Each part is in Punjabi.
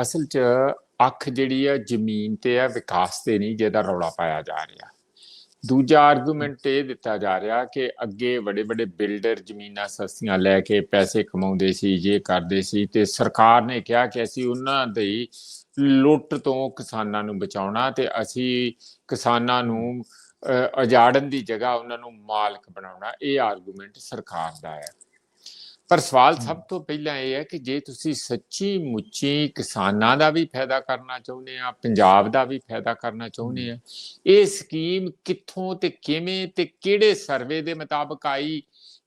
ਅਸਲ 'ਚ ਅੱਖ ਜਿਹੜੀ ਆ ਜ਼ਮੀਨ ਤੇ ਆ ਵਿਕਾਸ ਤੇ ਨਹੀਂ ਜਿਹਦਾ ਰੌਲਾ ਪਾਇਆ ਜਾ ਰਿਹਾ। ਦੂਜਾ ਆਰਗੂਮੈਂਟ ਇਹ ਦਿੱਤਾ ਜਾ ਰਿਹਾ ਕਿ ਅੱਗੇ ਵੱਡੇ ਵੱਡੇ ਬਿਲਡਰ ਜ਼ਮੀਨਾਂ ਸਸਤੀਆਂ ਲੈ ਕੇ ਪੈਸੇ ਕਮਾਉਂਦੇ ਸੀ ਇਹ ਕਰਦੇ ਸੀ ਤੇ ਸਰਕਾਰ ਨੇ ਕਿਹਾ ਕਿ ਅਸੀਂ ਉਹਨਾਂ ਦੀ ਲੁੱਟ ਤੋਂ ਕਿਸਾਨਾਂ ਨੂੰ ਬਚਾਉਣਾ ਤੇ ਅਸੀਂ ਕਿਸਾਨਾਂ ਨੂੰ ਅਹ, ਉਜਾੜਨ ਦੀ ਜਗ੍ਹਾ ਉਹਨਾਂ ਨੂੰ ਮਾਲਕ ਬਣਾਉਣਾ। ਇਹ ਆਰਗੂਮੈਂਟ ਸਰਕਾਰ ਦਾ ਹੈ। ਪਰ ਸਵਾਲ ਸਭ ਤੋਂ ਪਹਿਲਾਂ ਇਹ ਹੈ ਕਿ ਜੇ ਤੁਸੀਂ ਸੱਚੀ ਮੁੱਚੀ ਕਿਸਾਨਾਂ ਦਾ ਵੀ ਫਾਇਦਾ ਕਰਨਾ ਚਾਹੁੰਦੇ ਆ ਪੰਜਾਬ ਦਾ ਵੀ ਫਾਇਦਾ ਕਰਨਾ ਚਾਹੁੰਦੇ ਆ ਇਹ ਸਕੀਮ ਕਿੱਥੋਂ ਤੇ ਕਿਵੇਂ ਤੇ ਕਿਹੜੇ ਸਰਵੇ ਦੇ ਮੁਤਾਬਕ ਆਈ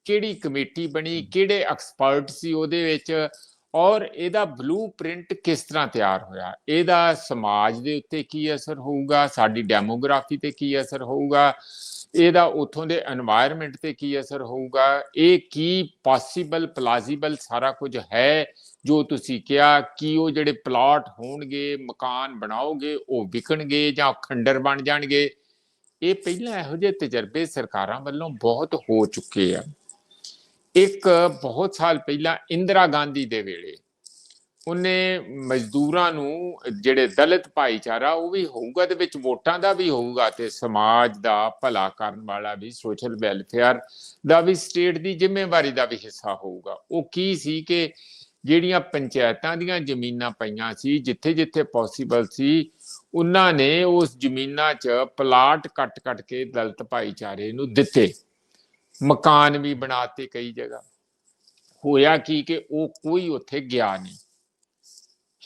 ਕਿਹੜੀ ਕਮੇਟੀ ਬਣੀ ਕਿਹੜੇ ਐਕਸਪਰਟ ਸੀ ਉਹਦੇ ਵਿੱਚ ਔਰ ਇਹਦਾ ਬਲੂਪ੍ਰਿੰਟ ਕਿਸ ਤਰ੍ਹਾਂ ਤਿਆਰ ਹੋਇਆ? ਇਹਦਾ ਸਮਾਜ ਦੇ ਉੱਤੇ ਕੀ ਅਸਰ ਹੋਊਗਾ? ਸਾਡੀ ਡੈਮੋਗ੍ਰਾਫੀ ਤੇ ਕੀ ਅਸਰ ਹੋਊਗਾ? ਇਹਦਾ ਉਥੋਂ ਦੇ এনवायरमेंट ਤੇ ਕੀ ਅਸਰ ਹੋਊਗਾ? ਇਹ ਕੀ ਪੋਸੀਬਲ ਪਲਾਜ਼ੀਬਲ ਸਾਰਾ ਕੁਝ ਹੈ ਜੋ ਤੁਸੀਂ ਕਿਹਾ? ਕਿ ਉਹ ਜਿਹੜੇ ਪਲਾਟ ਹੋਣਗੇ, ਮਕਾਨ ਬਣਾਓਗੇ, ਉਹ ਵਿਕਣਗੇ ਜਾਂ ਖੰਡਰ ਬਣ ਜਾਣਗੇ? ਇਹ ਪਹਿਲਾਂ ਇਹੋ ਜਿਹੇ ਤਜਰਬੇ ਸਰਕਾਰਾਂ ਵੱਲੋਂ ਬਹੁਤ ਹੋ ਚੁੱਕੇ ਆ। ਇੱਕ ਬਹੁਤ ਸਾਲ ਪਹਿਲਾਂ ਇੰਦਰਾ ਗਾਂਧੀ ਦੇ ਵੇਲੇ ਉਹਨੇ ਮਜ਼ਦੂਰਾਂ ਨੂੰ, ਜਿਹੜੇ ਦਲਿਤ ਭਾਈਚਾਰਾ, ਉਹ ਵੀ ਹੋਊਗਾ ਦੇ ਵਿੱਚ ਵੋਟਾਂ ਦਾ ਵੀ ਹੋਊਗਾ, ਤੇ ਸਮਾਜ ਦਾ ਭਲਾ ਕਰਨ ਵਾਲਾ ਵੀ, ਸੋਸ਼ਲ ਵੈਲਫੇਅਰ ਦਾ ਵੀ, ਸਟੇਟ ਦੀ ਜ਼ਿੰਮੇਵਾਰੀ ਦਾ ਵੀ ਹਿੱਸਾ ਹੋਊਗਾ। ਉਹ ਕੀ ਸੀ ਕਿ ਜਿਹੜੀਆਂ ਪੰਚਾਇਤਾਂ ਦੀਆਂ ਜ਼ਮੀਨਾਂ ਪਈਆਂ ਸੀ ਜਿੱਥੇ ਜਿੱਥੇ ਪੋਸੀਬਲ ਸੀ, ਉਹਨਾਂ ਨੇ ਉਸ ਜ਼ਮੀਨਾਂ 'ਚ ਪਲਾਟ ਕੱਟ-ਕੱਟ ਕੇ ਦਲਿਤ ਭਾਈਚਾਰੇ ਨੂੰ ਦਿੱਤੇ। ਮਕਾਨ ਵੀ ਬਣਾਤੇ ਕਈ ਜਗ੍ਹਾ। ਹੋਇਆ ਕੀ ਕਿ ਉਹ ਕੋਈ ਉੱਥੇ ਗਿਆ ਨਹੀਂ।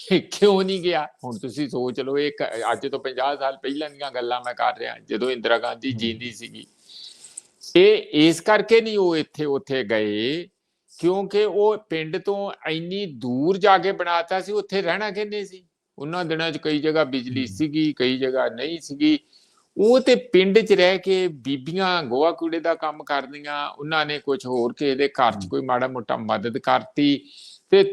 ਕਿਉਂ ਨਹੀਂ ਗਿਆ। ਹੁਣ ਤੁਸੀਂ ਸੋਚ ਲਓ ਇਹ ਅੱਜ ਤੋਂ 50 ਸਾਲ ਪਹਿਲਾਂ ਦੀਆਂ ਗੱਲਾਂ ਮੈਂ ਕਰ ਰਿਹਾ। ਜਦੋਂ ਇੰਦਰਾ ਗਾਂਧੀ ਜੀਂਦੀ ਸੀਗੀ। ਇਹ ਇਸ ਕਰਕੇ ਨਹੀਂ ਉਹ ਇੱਥੇ ਉੱਥੇ ਗਏ। ਕਿਉਂਕਿ ਉਹ ਪਿੰਡ ਤੋਂ ਇੰਨੀ ਦੂਰ ਜਾ ਕੇ ਬਣਾਤਾ ਸੀ ਉੱਥੇ ਰਹਿਣਾ ਕਿੰਨੇ ਸੀ? ਉਹਨਾਂ ਦਿਨਾਂ 'ਚ ਕਈ ਜਗ੍ਹਾ ਬਿਜਲੀ ਸੀਗੀ ਕਈ ਜਗ੍ਹਾ ਨਹੀਂ ਸੀਗੀ। ਉਹ ਤੇ ਪਿੰਡ 'ਚ ਰਹਿ ਕੇ ਬੀਬੀਆਂ ਗੋਆ ਕੂੜੇ ਦਾ ਕੰਮ ਕਰਦੀਆਂ ਉਹਨਾਂ ਨੇ ਕੁਝ ਹੋਰ ਕਿਸੇ ਦੇ ਘਰ 'ਚ ਕੋਈ ਮਾੜਾ ਮੋਟਾ ਮਦਦ ਕਰਤੀ। ਤੇ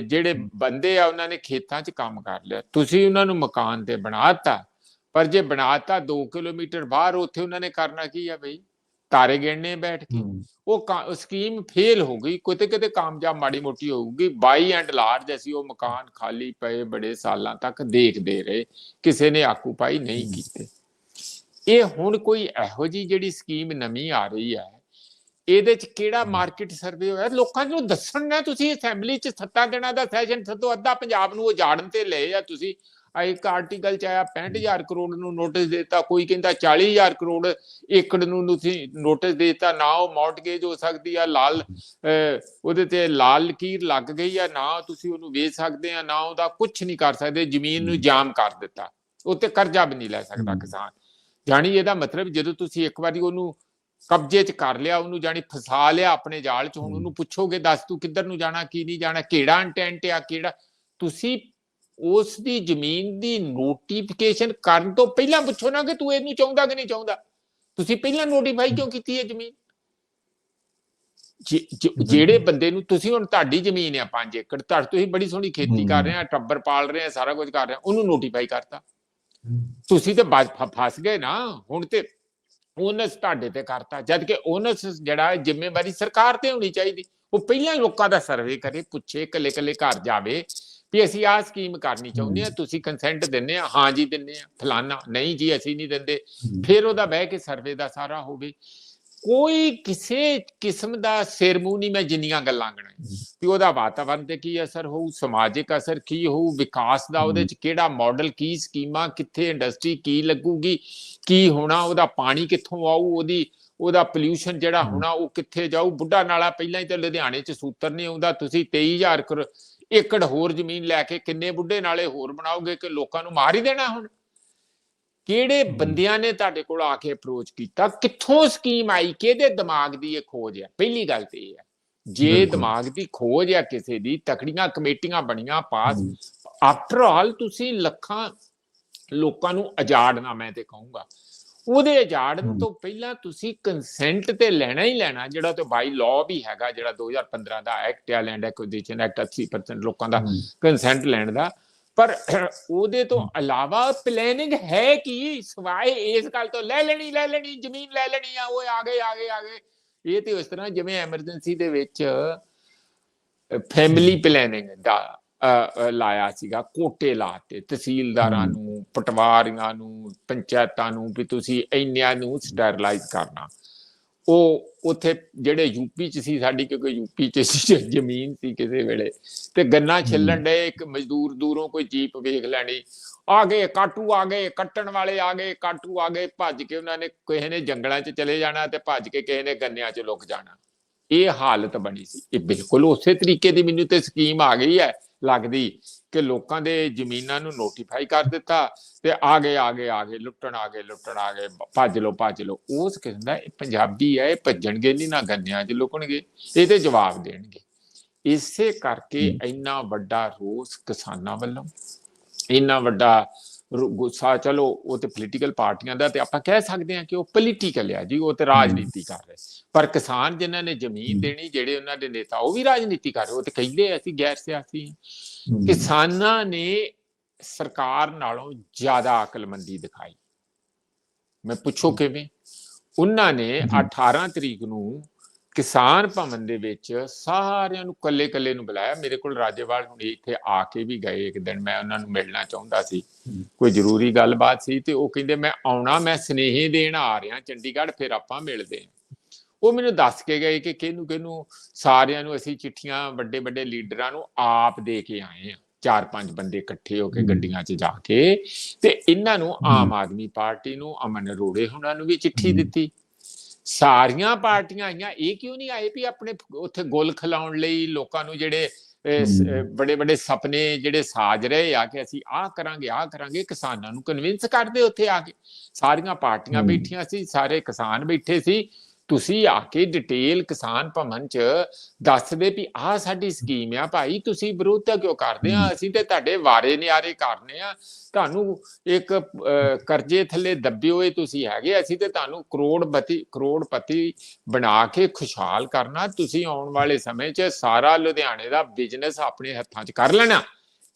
ਜਿਹੜੇ ਬੰਦੇ ਆ ਉਹਨਾਂ ਨੇ ਖੇਤਾਂ 'ਚ ਕੰਮ ਕਰ ਲਿਆ। ਤੁਸੀਂ ਉਹਨਾਂ ਨੂੰ ਮਕਾਨ ਤੇ ਬਣਾਤਾ ਪਰ ਜੇ ਬਣਾਤਾ 2 ਕਿਲੋਮੀਟਰ ਬਾਹਰ ਉੱਥੇ ਉਹਨਾਂ ਨੇ ਕਰਨਾ ਕੀ ਆ ਬਈ? ਤਾਰੇ ਗਿਣਨੇ ਬੈਠ ਕੇ। ਉਹ ਸਕੀਮ ਫੇਲ ਹੋ ਗਈ। ਕਿਤੇ ਕਿਤੇ ਕਾਮਯਾਬ ਮਾੜੀ ਮੋਟੀ ਹੋਊਗੀ। ਬਾਈ ਐਂਡ ਲਾਰਜ ਅਸੀਂ ਉਹ ਮਕਾਨ ਖਾਲੀ ਪਏ ਬੜੇ ਸਾਲਾਂ ਤੱਕ ਦੇਖਦੇ ਰਹੇ। ਕਿਸੇ ਨੇ ਆਕੂਪਾਈ ਨਹੀਂ। ਕੀਤੇ। ਇਹ ਹੁਣ ਕੋਈ ਇਹੋ ਜੀ ਜਿਹੜੀ ਸਕੀਮ ਨਵੀਂ ਆ ਰਹੀ ਹੈ ਇਹਦੇ ਚ ਕਿਹੜਾ। ਮਾਰਕੀਟ ਸਰਵੇ ਹੋਇਆ ਲੋਕਾਂ ਨੂੰ ਦੱਸਣ ਨਾ ਤੁਸੀਂ ਅਸੈਂਬਲੀ ਚ ਸੱਤਾ ਦਿਨਾਂ ਦਾ ਸੈਸ਼ਨ ਸੱਦੋ ਅੱਧਾ ਪੰਜਾਬ ਨੂੰ ਉਜਾੜਨ ਤੇ ਲਏ ਆ ਤੁਸੀਂ ਆ ਇੱਕ ਆਰਟੀਕਲ ਚ ਆਇਆ 65000 ਕਰੋੜ ਨੂੰ ਨੋਟਿਸ ਦਿੱਤਾ ਕੋਈ ਕਹਿੰਦਾ 40000 ਕਰੋੜ ਏਕੜ ਨੂੰ ਤੁਸੀਂ ਨੋਟਿਸ ਦਿੱਤਾ ਨਾ ਉਹ ਮੌਰਟਗੇਜ ਹੋ ਸਕਦੀ ਆ ਲਾਲ ਉਹਦੇ ਤੇ ਲਾਲ ਲਕੀਰ ਲੱਗ ਗਈ ਆ ਨਾ ਤੁਸੀਂ ਉਹਨੂੰ ਵੇਚ ਸਕਦੇ ਆ ਨਾ ਉਹਦਾ ਕੁਝ ਨਹੀਂ ਕਰ ਸਕਦੇ ਜ਼ਮੀਨ ਨੂੰ। ਜਾਮ ਕਰ ਦਿੱਤਾ ਉੱਤੇ ਕਰਜ਼ਾ ਵੀ ਨਹੀਂ ਲੈ ਸਕਦਾ। ਕਿਸਾਨ ਜਾਣੀ ਇਹਦਾ ਮਤਲਬ ਜਦੋਂ ਤੁਸੀਂ ਇੱਕ ਵਾਰੀ ਉਹਨੂੰ ਕਬਜ਼ੇ 'ਚ ਕਰ ਲਿਆ ਉਹਨੂੰ ਜਾਣੀ ਫਸਾ ਲਿਆ ਆਪਣੇ ਜਾਲ 'ਚ ਹੁਣ। ਉਹਨੂੰ ਪੁੱਛੋਗੇ ਦੱਸ ਤੂੰ ਕਿੱਧਰ ਨੂੰ ਜਾਣਾ ਕੀ ਨਹੀਂ ਜਾਣਾ ਕਿਹੜਾ ਇੰਟੈਂਟ ਆ ਕਿਹੜਾ? ਤੁਸੀਂ ਉਸ ਦੀ ਜ਼ਮੀਨ ਦੀ ਨੋਟੀਫਿਕੇਸ਼ਨ ਕਰਨ ਤੋਂ ਪਹਿਲਾਂ ਪੁੱਛੋ ਨਾ ਕਿ ਤੂੰ ਇਹਨੂੰ ਚਾਹੁੰਦਾ ਕਿ ਨਹੀਂ ਚਾਹੁੰਦਾ। ਤੁਸੀਂ ਪਹਿਲਾਂ ਨੋਟੀਫਾਈ ਕਿਉਂ ਕੀਤੀ ਹੈ ਜ਼ਮੀਨ? ਜਿਹੜੇ ਬੰਦੇ ਨੂੰ ਤੁਸੀਂ ਹੁਣ ਤੁਹਾਡੀ ਜ਼ਮੀਨ ਆ 5 ਏਕੜ ਤੁਹਾਡੀ ਤੁਸੀਂ ਬੜੀ ਸੋਹਣੀ ਖੇਤੀ ਕਰ। ਰਹੇ ਆ ਟੱਬਰ ਪਾਲ ਰਹੇ ਆ ਸਾਰਾ ਕੁਝ ਕਰ ਰਹੇ ਆ ਉਹਨੂੰ ਨੋਟੀਫਾਈ ਕਰਤਾ। ਤੁਸੀਂ ਤੇ ਫਸ ਗਏ ਨਾ ਹੁਣ ਤੇ ਓਨਸ ਤੁਹਾਡੇ ਤੇ ਕਰਤਾ ਜਦ ਕਿ ਓਨਸ ਜਿਹੜਾ ਜ਼ਿੰਮੇਵਾਰੀ ਸਰਕਾਰ ਤੇ ਹੋਣੀ ਚਾਹੀਦੀ। ਉਹ ਪਹਿਲਾਂ ਹੀ ਲੋਕਾਂ ਦਾ ਸਰਵੇ ਕਰੇ ਪੁੱਛੇ ਕੱਲੇ ਕੱਲੇ ਘਰ ਜਾਵੇ ਵੀ ਅਸੀਂ ਆਹ ਸਕੀਮ ਕਰਨੀ ਚਾਹੁੰਦੇ ਆ ਤੁਸੀਂ ਕੰਸੈਂਟ ਦਿੰਨੇ ਆ ਹਾਂ ਜੀ ਦਿੰਨੇ ਆ ਫਲਾਨਾ ਨਹੀਂ ਜੀ ਅਸੀਂ ਨਹੀਂ ਦਿੰਦੇ। ਫਿਰ ਉਹਦਾ ਬਹਿ ਕੇ ਸਰਵੇ ਦਾ ਸਾਰਾ ਹੋਵੇ। ਕੋਈ ਕਿਸੇ ਕਿਸਮ ਦਾ ਸੈਰਮੋਨੀ ਮੈਂ ਜਿੰਨੀਆਂ ਗੱਲਾਂ ਗਣਾਈ ਵੀ ਉਹਦਾ ਵਾਤਾਵਰਣ ਤੇ ਕੀ ਅਸਰ ਹੋਊ ਸਮਾਜਿਕ ਅਸਰ ਕੀ ਹੋਊ ਵਿਕਾਸ ਦਾ ਉਹਦੇ ਚ ਕਿਹੜਾ ਮਾਡਲ ਕੀ ਸਕੀਮਾਂ ਕਿੱਥੇ ਇੰਡਸਟਰੀ ਕੀ ਲੱਗੂਗੀ ਕੀ ਹੋਣਾ ਉਹਦਾ ਪਾਣੀ ਕਿੱਥੋਂ ਆਊ ਉਹਦੀ ਉਹਦਾ ਪੋਲਿਊਸ਼ਨ ਜਿਹੜਾ। ਹੋਣਾ ਉਹ ਕਿੱਥੇ ਜਾਊ। ਬੁੱਢਾ ਨਾਲਾ ਪਹਿਲਾਂ ਹੀ ਤਾਂ ਲੁਧਿਆਣੇ ਚ ਸੂਤਰ ਨਹੀਂ ਆਉਂਦਾ ਤੁਸੀਂ 23000 ਕਰੋ- ਏਕੜ ਹੋਰ ਜ਼ਮੀਨ ਲੈ ਕੇ ਕਿੰਨੇ ਬੁੱਢੇ ਨਾਲੇ ਹੋਰ ਬਣਾਓਗੇ ਕਿ ਲੋਕਾਂ ਨੂੰ ਮਾਰ ਹੀ ਦੇਣਾ ਹੁਣ? ਕਿਹੜੇ। ਬੰਦਿਆਂ ਨੇ ਤੁਹਾਡੇ ਕੋਲ ਆ ਕੇ ਅਪਰੋਚ ਕੀਤਾ? ਕਿੱਥੋਂ ਸਕੀਮ ਆਈ? ਕਿਹਦੇ ਦਿਮਾਗ ਦੀ ਇਹ ਖੋਜ ਹੈ ਪਹਿਲੀ ਗੱਲ ਤੇ ਇਹ ਹੈ ਜੇ। ਦਿਮਾਗ ਦੀ ਖੋਜ ਹੈ ਕਿਸੇ ਦੀ ਤਕੜੀਆਂ ਕਮੇਟੀਆਂ ਬਣੀਆਂ ਪਾਸ ਆਫਟਰ ਆਲ ਤੁਸੀਂ ਲੱਖਾਂ ਲੋਕਾਂ ਨੂੰ ਅਜਾੜਨਾ ਮੈਂ ਤੇ ਕਹੂੰਗਾ। ਉਹਦੇ ਅਜਾੜਨ। ਤੋਂ ਪਹਿਲਾਂ ਤੁਸੀਂ ਕੰਸੈਂਟ ਤੇ ਲੈਣਾ ਹੀ ਲੈਣਾ ਜਿਹੜਾ ਤੇ ਬਾਈ ਲਾਅ ਵੀ ਹੈਗਾ ਜਿਹੜਾ 2015 ਦਾ ਐਕਟ ਆ ਲੈਂਡ ਐਕੁਜੀਸ਼ਨ ਐਕਟ 80% ਲੋਕਾਂ ਦਾ ਕੰਸੈਂਟ ਲੈਣ ਦਾ। ਪਰ ਉਹਦੇ ਤੋਂ। ਇਲਾਵਾ ਪਲੈਨਿੰਗ ਹੈ ਕੀ ਸਵਾਏ ਇਸ ਗੱਲ ਤੋਂ ਲੈ ਲੈਣੀ ਲੈ ਲੈਣੀ ਜ਼ਮੀਨ ਲੈ ਲੈਣੀ ਆ ਉਹ ਆ ਗਏ ਆ ਗਏ ਆ ਗਏ ਇਹ ਤੇ ਉਸ ਤਰ੍ਹਾਂ ਜਿਵੇਂ ਐਮਰਜੈਂਸੀ ਦੇ ਵਿੱਚ ਫੈਮਿਲੀ ਪਲੈਨਿੰਗ ਦਾ ਲਾਇਆ ਸੀਗਾ ਕੋਟੇ ਲਾਤੇ ਤਹਿਸੀਲਦਾਰਾਂ। ਨੂੰ ਪਟਵਾਰੀਆਂ ਨੂੰ ਪੰਚਾਇਤਾਂ ਨੂੰ ਵੀ ਤੁਸੀਂ ਇੰਨਿਆਂ ਨੂੰ ਸਟੈਰਲਾਈਜ਼ ਕਰਨਾ ਉਹ ਉੱਥੇ ਜਿਹੜੇ ਯੂਪੀ ਚ ਸੀ ਸਾਡੀ ਕਿਉਂਕਿ ਯੂਪੀ ਚ ਸੀ ਜ਼ਮੀਨ ਸੀ ਕਿਸੇ ਵੇਲੇ ਤੇ ਗੰਨਾ ਛਿੱਲਣ ਦੇ ਇੱਕ ਮਜ਼ਦੂਰ ਦੂਰੋਂ ਕੋਈ ਜੀਪ ਵੇਖ ਲੈਣੀ। ਆ ਗਏ ਕਾਟੂ ਆ ਗਏ ਕੱਟਣ ਵਾਲੇ ਆ ਗਏ ਕਾਟੂ ਆ ਗਏ ਭੱਜ ਕੇ ਉਹਨਾਂ ਨੇ ਕਿਸੇ ਨੇ ਜੰਗਲਾਂ 'ਚ ਚਲੇ ਜਾਣਾ ਤੇ ਭੱਜ ਕੇ ਕਿਸੇ ਨੇ ਗੰਨਿਆਂ 'ਚ ਲੁਕ ਜਾਣਾ। ਇਹ ਹਾਲਤ ਬਣੀ ਸੀ। ਇਹ ਬਿਲਕੁਲ ਉਸੇ ਤਰੀਕੇ ਦੀ ਮੈਨੂੰ ਤੇ ਸਕੀਮ ਆ ਗਈ ਹੈ ਲੱਗਦੀ। ਕਿ ਲੋਕਾਂ ਦੇ ਜ਼ਮੀਨਾਂ ਨੂੰ ਨੋਟੀਫਾਈ ਕਰ ਦਿੱਤਾ ਤੇ ਆ ਗਏ ਆ ਗਏ ਆ ਗਏ ਲੁੱਟਣ ਆ ਗਏ ਲੁੱਟਣ ਆ ਗਏ ਭੱਜ ਲੋ ਭੱਜ ਲੋ ਉਸ ਕਿਸਮ ਦਾ ਇਹ ਪੰਜਾਬੀ ਹੈ ਇਹ ਭੱਜਣਗੇ ਨਹੀਂ ਨਾ ਗੰਨਿਆਂ 'ਚ ਲੁਕਣਗੇ ਇਹ ਤੇ ਜਵਾਬ ਦੇਣਗੇ ਇਸੇ ਕਰਕੇ। ਇੰਨਾ ਵੱਡਾ ਰੋਸ ਕਿਸਾਨਾਂ ਵੱਲੋਂ ਇੰਨਾ ਵੱਡਾ ਗੁੱਸਾ ਚਲੋ ਉਹ ਤੇ ਪੋਲੀਟੀਕਲ ਪਾਰਟੀਆਂ ਦਾ ਤੇ ਆਪਾਂ ਕਹਿ ਸਕਦੇ ਹਾਂ ਕਿ ਉਹ ਪੋਲੀਟੀਕਲ ਆ ਜੀ ਉਹ ਤੇ ਰਾਜਨੀਤੀ ਕਰ ਰਹੇ। ਪਰ ਕਿਸਾਨ ਜਿਨ੍ਹਾਂ ਨੇ ਜ਼ਮੀਨ। ਦੇਣੀ ਜਿਹੜੇ ਉਹਨਾਂ ਦੇ ਨੇਤਾ ਉਹ ਵੀ ਰਾਜਨੀਤੀ ਕਰ ਰਹੇ ਉਹ ਤੇ ਕਹਿੰਦੇ ਅਸੀਂ ਗੈਰ ਸਿਆਸੀ ਕਿਸਾਨਾਂ ਨੇ ਸਰਕਾਰ ਨਾਲੋਂ ਜ਼ਿਆਦਾ ਅਕਲਮੰਦੀ ਦਿਖਾਈ। ਮੈਂ ਪੁੱਛੋ ਕਿਵੇਂ? ਉਹਨਾਂ ਨੇ ਜੀ। 18 ਤਰੀਕ ਨੂੰ ਕਿਸਾਨ ਭਵਨ ਦੇ ਵਿੱਚ ਸਾਰਿਆਂ ਨੂੰ ਕੱਲੇ ਕੱਲੇ ਨੂੰ ਬੁਲਾਇਆ ਮੇਰੇ ਕੋਲ ਰਾਜੇਵਾਲ ਹੁਣ ਇੱਥੇ ਆ ਕੇ ਵੀ ਗਏ ਇੱਕ ਦਿਨ ਮੈਂ ਉਹਨਾਂ ਨੂੰ ਮਿਲਣਾ ਚਾਹੁੰਦਾ ਸੀ। ਕੋਈ ਜ਼ਰੂਰੀ ਗੱਲਬਾਤ ਸੀ ਤੇ ਉਹ ਕਹਿੰਦੇ ਮੈਂ ਆਉਣਾ ਮੈਂ ਸਨੇਹੇ ਦੇਣ ਆ ਰਿਹਾ ਚੰਡੀਗੜ੍ਹ ਫਿਰ ਆਪਾਂ ਮਿਲਦੇ ਹਾਂ ਉਹ ਮੈਨੂੰ ਦੱਸ ਕੇ ਗਏ ਕਿ ਕਿਹਨੂੰ ਕਿਹਨੂੰ ਸਾਰਿਆਂ ਨੂੰ ਅਸੀਂ ਚਿੱਠੀਆਂ ਵੱਡੇ ਵੱਡੇ ਲੀਡਰਾਂ ਨੂੰ ਆਪ ਦੇ ਕੇ ਆਏ ਆ ਚਾਰ ਪੰਜ ਬੰਦੇ ਇਕੱਠੇ ਹੋ ਕੇ। ਗੱਡੀਆਂ 'ਚ ਜਾ ਕੇ ਤੇ ਇਹਨਾਂ ਨੂੰ। ਆਮ ਆਦਮੀ ਪਾਰਟੀ ਨੂੰ ਅਮਨ ਅਰੋੜੇ ਹੁਣਾਂ ਨੂੰ ਵੀ ਚਿੱਠੀ। ਦਿੱਤੀ ਸਾਰੀਆਂ ਪਾਰਟੀਆਂ ਆਈਆਂ ਇਹ ਕਿਉਂ ਨਹੀਂ ਆਏ ਵੀ ਆਪਣੇ ਉੱਥੇ ਗੁੱਲ ਖਿਲਾਉਣ ਲਈ ਲੋਕਾਂ ਨੂੰ ਜਿਹੜੇ। ਬੜੇ ਬੜੇ ਸੁਪਨੇ ਜਿਹੜੇ ਸਾਜ ਰਹੇ ਆ ਕਿ ਅਸੀਂ ਆਹ ਕਰਾਂਗੇ ਆਹ ਕਰਾਂਗੇ ਕਿਸਾਨਾਂ ਨੂੰ ਕਨਵਿੰਸ ਕਰਦੇ ਉੱਥੇ ਆ ਕੇ ਸਾਰੀਆਂ ਪਾਰਟੀਆਂ। ਬੈਠੀਆਂ ਸੀ ਸਾਰੇ ਕਿਸਾਨ ਬੈਠੇ ਸੀ ਤੁਸੀਂ ਆ ਕੇ ਡਿਟੇਲ ਕਿਸਾਨ ਭਵਨ ਚ ਦੱਸਦੇ ਵੀ ਆਹ ਸਾਡੀ ਸਕੀਮ ਆ ਭਾਈ ਤੁਸੀਂ ਵਿਰੋਧਤਾ ਕਿਉਂ ਕਰਦੇ ਆ। ਅਸੀਂ ਤੇ ਤੁਹਾਡੇ ਵਾਰੇ ਨਿਆਰੇ ਕਰਨੇ ਆ। ਤੁਹਾਨੂੰ ਇੱਕ ਕਰਜ਼ੇ ਥੱਲੇ ਦੱਬੇ ਹੋਏ ਤੁਸੀਂ ਹੈਗੇ ਅਸੀਂ ਤੇ ਤੁਹਾਨੂੰ ਕਰੋੜਪਤੀ ਕਰੋੜਪਤੀ ਬਣਾ ਕੇ ਖੁਸ਼ਹਾਲ ਕਰਨਾ। ਤੁਸੀਂ ਆਉਣ ਵਾਲੇ ਸਮੇਂ 'ਚ ਸਾਰਾ ਲੁਧਿਆਣੇ ਦਾ ਬਿਜ਼ਨਸ ਆਪਣੇ ਹੱਥਾਂ 'ਚ ਕਰ ਲੈਣਾ।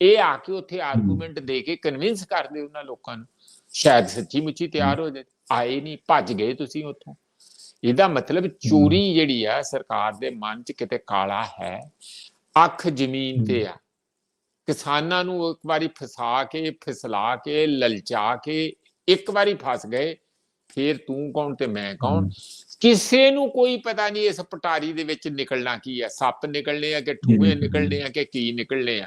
ਇਹ ਆ ਕੇ ਉੱਥੇ ਆਰਗੂਮੈਂਟ ਦੇ ਕੇ ਕਨਵਿੰਸ ਕਰਦੇ ਉਹਨਾਂ ਲੋਕਾਂ ਨੂੰ। ਸ਼ਾਇਦ ਸੱਚੀ ਮੁੱਚੀ ਤਿਆਰ ਹੋ। ਜਾਏ ਆਏ ਨਹੀਂ ਭੱਜ ਗਏ ਤੁਸੀਂ ਉੱਥੋਂ। ਇਹਦਾ ਮਤਲਬ ਚੋਰੀ ਜਿਹੜੀ ਆ ਸਰਕਾਰ ਦੇ ਮਨ 'ਚ ਕਿਤੇ ਕਾਲਾ ਹੈ? ਅੱਖ ਜ਼ਮੀਨ ਤੇ ਆ। ਕਿਸਾਨਾਂ ਨੂੰ ਇੱਕ ਵਾਰੀ ਫਸਾ ਕੇ ਫਿਸਲਾ ਕੇ ਲਲਚਾ ਕੇ ਇੱਕ ਵਾਰੀ ਫਸ ਗਏ ਫਿਰ ਤੂੰ ਕੌਣ ਤੇ ਮੈਂ ਕੌਣ? ਕਿਸੇ ਨੂੰ ਕੋਈ ਪਤਾ ਨਹੀਂ ਇਸ ਪਟਾਰੀ ਦੇ ਵਿੱਚ ਨਿਕਲਣਾ ਕੀ ਹੈ ਸੱਪ ਨਿਕਲਣੇ ਆ ਕਿ ਠੂਏ। ਨਿਕਲਣੇ ਆ ਕਿ ਕੀ ਨਿਕਲਣੇ ਆ?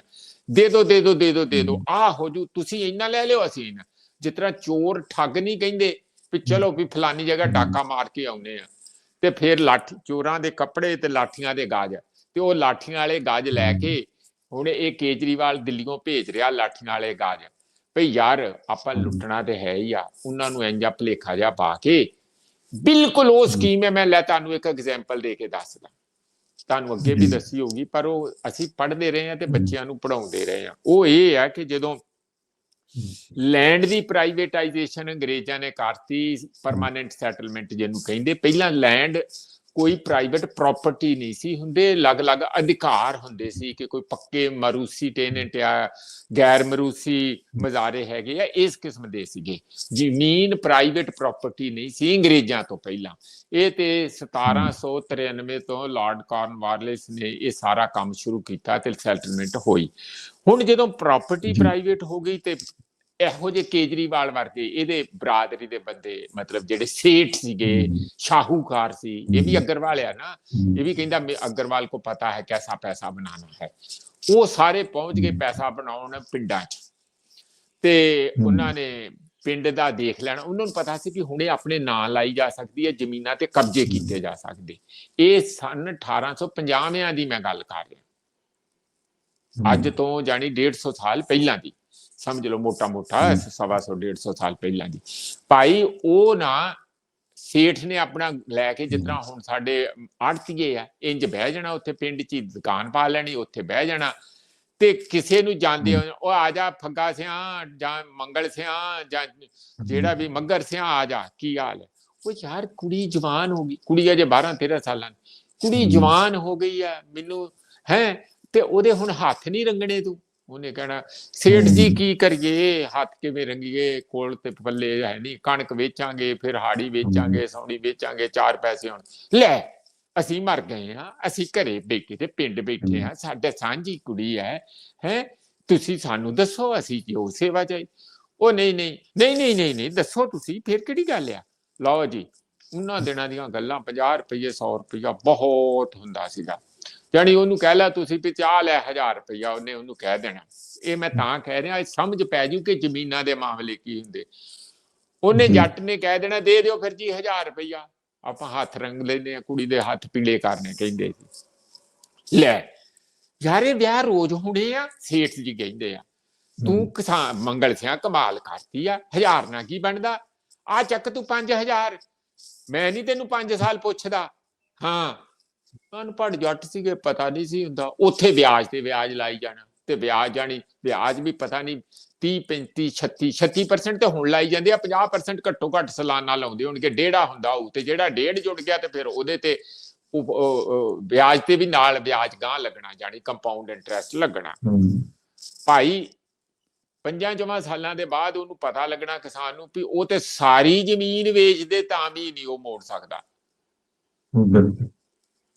ਦੇ ਦੋ ਦੇ ਦੋ ਦੇ ਦੋ ਦੇ ਦੋ। ਹਮ। ਆ ਹੋ ਜੂ। ਤੁਸੀਂ ਇੰਨਾ ਲੈ ਲਿਓ ਅਸੀਂ ਜਿਸ ਤਰ੍ਹਾਂ ਚੋਰ ਠੱਗ ਨਹੀਂ ਕਹਿੰਦੇ। ਵੀ ਚਲੋ ਵੀ ਫਲਾਨੀ ਜਗ੍ਹਾ। ਡਾਕਾ ਮਾਰ ਕੇ ਆਉਨੇ ਆ ਤੇ ਫਿਰ ਲਾਠੀ ਚੋਰਾਂ ਦੇ ਕੱਪੜੇ ਤੇ ਲਾਠੀਆਂ ਦੇ ਗਾਜ ਤੇ ਉਹ ਲਾਠੀਆਂ ਵਾਲੇ ਗਾਜ ਲੈ। ਕੇ ਹੁਣ ਇਹ ਕੇਜਰੀਵਾਲ ਦਿੱਲੀੋਂ ਭੇਜ ਰਿਹਾ ਲਾਠੀਆਂ ਵਾਲੇ ਗਾਜ ਭਈ ਯਾਰ ਆਪਾਂ। ਲੁੱਟਣਾ ਤੇ ਹੈ ਹੀ ਆ ਉਹਨਾਂ ਨੂੰ ਇੰਜਾ ਭਲੇਖਾ ਜਿਹਾ ਪਾ ਕੇ ਬਿਲਕੁਲ ਉਹ ਸਕੀਮ ਹੈ ਮੈਂ ਲੈ ਤੁਹਾਨੂੰ ਇੱਕ ਐਗਜ਼ਾਮਪਲ ਦੇ ਕੇ ਦੱਸਦਾ ਤੁਹਾਨੂੰ ਅੱਗੇ ਵੀ ਜੀ। ਦੱਸੀ ਹੋਊਗੀ ਪਰ ਉਹ ਅਸੀਂ ਪੜ੍ਹਦੇ ਰਹੇ ਹਾਂ ਤੇ। ਬੱਚਿਆਂ ਨੂੰ ਪੜਾਉਂਦੇ ਰਹੇ ਹਾਂ ਉਹ ਇਹ ਹੈ ਕਿ ਜਦੋਂ ਲੈਂਡ ਦੀ ਪ੍ਰਾਈਵੇਟਾਈਜੇਸ਼ਨ ਅੰਗਰੇਜ਼ਾਂ ਨੇ ਕਰਤੀ ਪਰਮਾਨੈਂਟ ਸੈਟਲਮੈਂਟ ਜਿਹਨੂੰ ਕਹਿੰਦੇ। ਪਹਿਲਾਂ ਲੈਂਡ ਕੋਈ ਪ੍ਰਾਈਵੇਟ ਪ੍ਰਾਪਰਟੀ ਨਹੀਂ ਸੀ ਹੁੰਦੇ ਅਲੱਗ-ਅਲੱਗ ਅਧਿਕਾਰ ਹੁੰਦੇ ਸੀ ਕਿ ਕੋਈ ਪੱਕੇ ਮਰੂਸੀ ਟੈਨੈਂਟ ਆ ਗੈਰ ਮਰੂਸੀ ਮਜ਼ਾਰੇ ਹੈਗੇ ਆ ਇਸ ਕਿਸਮ ਦੇ ਸੀਗੇ। ਜ਼ਮੀਨ ਪ੍ਰਾਈਵੇਟ ਪ੍ਰਾਪਰਟੀ ਨਹੀਂ ਸੀ ਅੰਗਰੇਜ਼ਾਂ ਤੋਂ ਪਹਿਲਾਂ। ਇਹ ਤੇ 1793 ਤੋਂ ਲਾਰਡ ਕਾਰਨਵਾਲਿਸ ਨੇ ਇਹ ਸਾਰਾ ਕੰਮ ਸ਼ੁਰੂ ਕੀਤਾ ਤੇ ਸੈਟਲਮੈਂਟ ਹੋਈ। ਹੁਣ ਜਦੋਂ ਪ੍ਰਾਪਰਟੀ। ਪ੍ਰਾਈਵੇਟ ਹੋ ਗਈ ਤੇ ਇਹੋ ਜਿਹੇ ਕੇਜਰੀਵਾਲ ਵਰਗੇ ਇਹਦੇ ਬਰਾਦਰੀ ਦੇ ਬੰਦੇ ਮਤਲਬ ਜਿਹੜੇ ਸੇਠ ਸੀਗੇ ਸ਼ਾਹੂਕਾਰ ਸੀ ਇਹ ਵੀ। ਅਗਰਵਾਲ ਆ ਨਾ। ਇਹ ਵੀ ਕਹਿੰਦਾ ਮੈਂ ਅਗਰਵਾਲ ਕੋ ਪਤਾ ਹੈ ਕੈਸਾ ਪੈਸਾ ਬਣਾਉਣਾ ਹੈ। ਉਹ ਸਾਰੇ ਪਹੁੰਚ ਗਏ। ਪੈਸਾ ਬਣਾਉਣ ਪਿੰਡਾਂ 'ਚ। ਤੇ। ਉਹਨਾਂ ਨੇ ਪਿੰਡ ਦਾ ਦੇਖ ਲੈਣਾ। ਉਹਨਾਂ ਨੂੰ ਪਤਾ ਸੀ ਕਿ ਹੁਣੇ ਆਪਣੇ ਨਾਂ ਲਾਈ ਜਾ ਸਕਦੀ ਹੈ ਜ਼ਮੀਨਾਂ ਤੇ ਕਬਜ਼ੇ ਕੀਤੇ ਜਾ ਸਕਦੇ। ਇਹ ਸਨ 1850 ਦੀ ਮੈਂ ਗੱਲ ਕਰ ਰਿਹਾ। ਅੱਜ ਤੋਂ ਜਾਨੀ 150 ਸਾਲ ਪਹਿਲਾਂ ਦੀ। ਸਮਝ ਲਓ ਮੋਟਾ ਮੋਟਾ। ਸਵਾ ਸੌ 150 ਸਾਲ ਪਹਿਲਾਂ ਦੀ। ਭਾਈ ਉਹ ਨਾ ਸੇਠ ਨੇ ਆਪਣਾ ਲੈ ਕੇ ਤਰ੍ਹਾਂ ਹੁਣ ਸਾਡੇ ਆੜਤੀਏ ਆ ਇੰਜ ਬਹਿ ਜਾਣਾ ਉੱਥੇ ਪਿੰਡ 'ਚ ਦੁਕਾਨ ਪਾ ਲੈਣੀ ਉੱਥੇ ਬਹਿ ਜਾਣਾ। ਤੇ ਕਿਸੇ ਨੂੰ ਜਾਂਦੇ ਉਹ ਆ ਜਾ ਫੱਗਾ ਸਿਆਂ ਜਾਂ ਮੰਗਲ ਸਿਆਂ ਜਾਂ ਜਿਹੜਾ ਵੀ ਮੱਗਰ ਸਿਆਂ ਆ ਜਾ ਕੀ ਹਾਲ ਹੈ? ਉਹ ਯਾਰ ਕੁੜੀ ਜਵਾਨ ਹੋ ਗਈ ਕੁੜੀ ਅਜੇ 12 13 ਸਾਲਾਂ ਦੀ। ਕੁੜੀ। ਜਵਾਨ ਹੋ ਗਈ ਆ ਮੈਨੂੰ ਹੈ ਤੇ ਉਹਦੇ ਹੁਣ ਹੱਥ ਨਹੀਂ ਰੰਗਣੇ ਤੂੰ। ਉਹਨੇ ਕਹਿਣਾ ਸੇਠ ਜੀ। ਕੀ ਕਰੀਏ? ਹੱਥ ਕਿਵੇਂ ਰੰਗੀਏ? ਕੋਲ ਤੇ ਪੱਲੇ ਹੈ ਨਹੀਂ ਕਣਕ ਵੇਚਾਂਗੇ ਫਿਰ ਹਾੜੀ ਵੇਚਾਂਗੇ ਸੌਣੀ ਵੇਚਾਂਗੇ ਚਾਰ ਪੈਸੇ ਹੁਣ। ਲੈ ਅਸੀਂ ਮਰ ਗਏ ਆ ਅਸੀਂ ਘਰੇ ਬੈਠੇ ਤੇ ਪਿੰਡ ਬੈਠੇ ਆ ਸਾਡੇ ਸਾਂਝੀ ਕੁੜੀ ਹੈ। ਹੈ? ਤੁਸੀਂ ਸਾਨੂੰ ਦੱਸੋ ਅਸੀਂ ਕਿਉਂ ਸੇਵਾ ਚਾਹੀ ਉਹ ਨਹੀਂ ਨਹੀਂ ਨਹੀਂ ਨਹੀਂ ਨਹੀਂ ਨਹੀਂ ਦੱਸੋ ਤੁਸੀਂ ਫਿਰ ਕਿਹੜੀ ਗੱਲ ਆ? ਲਓ ਜੀ ਉਹਨਾਂ ਦਿਨਾਂ ਦੀਆਂ ਗੱਲਾਂ 50 ਰੁਪਏ 100 ਰੁਪਇਆ ਬਹੁਤ ਹੁੰਦਾ ਸੀਗਾ। ਜਾਣੀ ਉਹਨੂੰ ਕਹਿ ਲੈ ਤੁਸੀਂ ਵੀ ਚਾਹ ਲੈ 1000 ਰੁਪਇਆ ਉਹਨੇ ਉਹਨੂੰ ਕਹਿ ਦੇਣਾ। ਇਹ ਮੈਂ ਤਾਂ ਕਹਿ ਰਿਹਾ ਇਹ ਸਮਝ ਪੈ ਜੂ ਕਿ ਜ਼ਮੀਨਾਂ ਦੇ ਮਾਮਲੇ ਕੀ ਹੁੰਦੇ। ਉਹਨੇ। ਜੱਟ ਨੇ ਕਹਿ ਦੇਣਾ ਦੇ ਦਿਓ ਫਿਰ ਜੀ 1000 ਰੁਪਇਆ ਆਪਾਂ ਹੱਥ ਰੰਗ ਲੈਨੇ ਆ ਕੁੜੀ ਦੇ ਹੱਥ ਪੀਲੇ ਕਰਨੇ ਕਹਿੰਦੇ ਸੀ। ਲੈ ਯਾਰੇ ਵਿਆਹ ਰੋਜ਼ ਹੋਣੇ ਆ ਸੇਠ ਜੀ ਕਹਿੰਦੇ ਆ। ਤੂੰ ਕਿਸਾਨ ਮੰਗਲ ਸਿਆ ਕਮਾਲ ਕਰਤੀ ਆ ਹਜ਼ਾਰ ਨਾ ਕੀ ਬਣਦਾ? ਆ ਚੱਕ ਤੂੰ 5000 ਮੈਂ ਨਹੀਂ ਤੈਨੂੰ 5 ਸਾਲ ਪੁੱਛਦਾ। ਹਾਂ ਅਨਪੜ੍ਹ ਜੱਟ ਸੀਗੇ ਪਤਾ ਨਹੀਂ ਸੀ ਹੁੰਦਾ। ਉੱਥੇ ਵਿਆਜ ਤੇ ਵਿਆਜ ਲਾਈ ਜਾਣਾ ਤੇ ਵਿਆਜ ਜਾਣੀ ਵਿਆਜ ਵੀ ਪਤਾ ਨਹੀਂ 30 35 36 36% ਤੇ ਹੁਣ ਲਾਈ ਜਾਂਦੇ ਆ 50% ਘੱਟੋ ਘੱਟ ਸਾਲਾਨਾ ਲਾਉਂਦੇ ਹੋਣਗੇ ਡੇਢਾ ਹੁੰਦਾ ਹੋਊ ਤੇ ਜਿਹੜਾ ਡੇਢ ਜੁੜ ਗਿਆ ਤੇ ਫਿਰ ਉਹਦੇ ਤੇ ਉਹ- ਉਹ- ਉਹ ਵਿਆਜ ਤੇ ਵੀ ਨਾਲ ਵਿਆਜ ਗਾਂ ਲੱਗਣਾ ਜਾਣੀ ਕੰਪਾਊਂਡ ਇੰਟਰਸਟ ਲੱਗਣਾ। ਭਾਈ ਪੰਜਾਂ ਜਮਾ ਸਾਲਾਂ ਦੇ ਬਾਅਦ ਉਹਨੂੰ ਪਤਾ ਲੱਗਣਾ ਕਿਸਾਨ ਨੂੰ ਵੀ ਉਹ ਤੇ ਸਾਰੀ ਜ਼ਮੀਨ ਵੇਚ ਦੇ ਤਾਂ ਵੀ ਨਹੀਂ ਉਹ ਮੋੜ ਸਕਦਾ।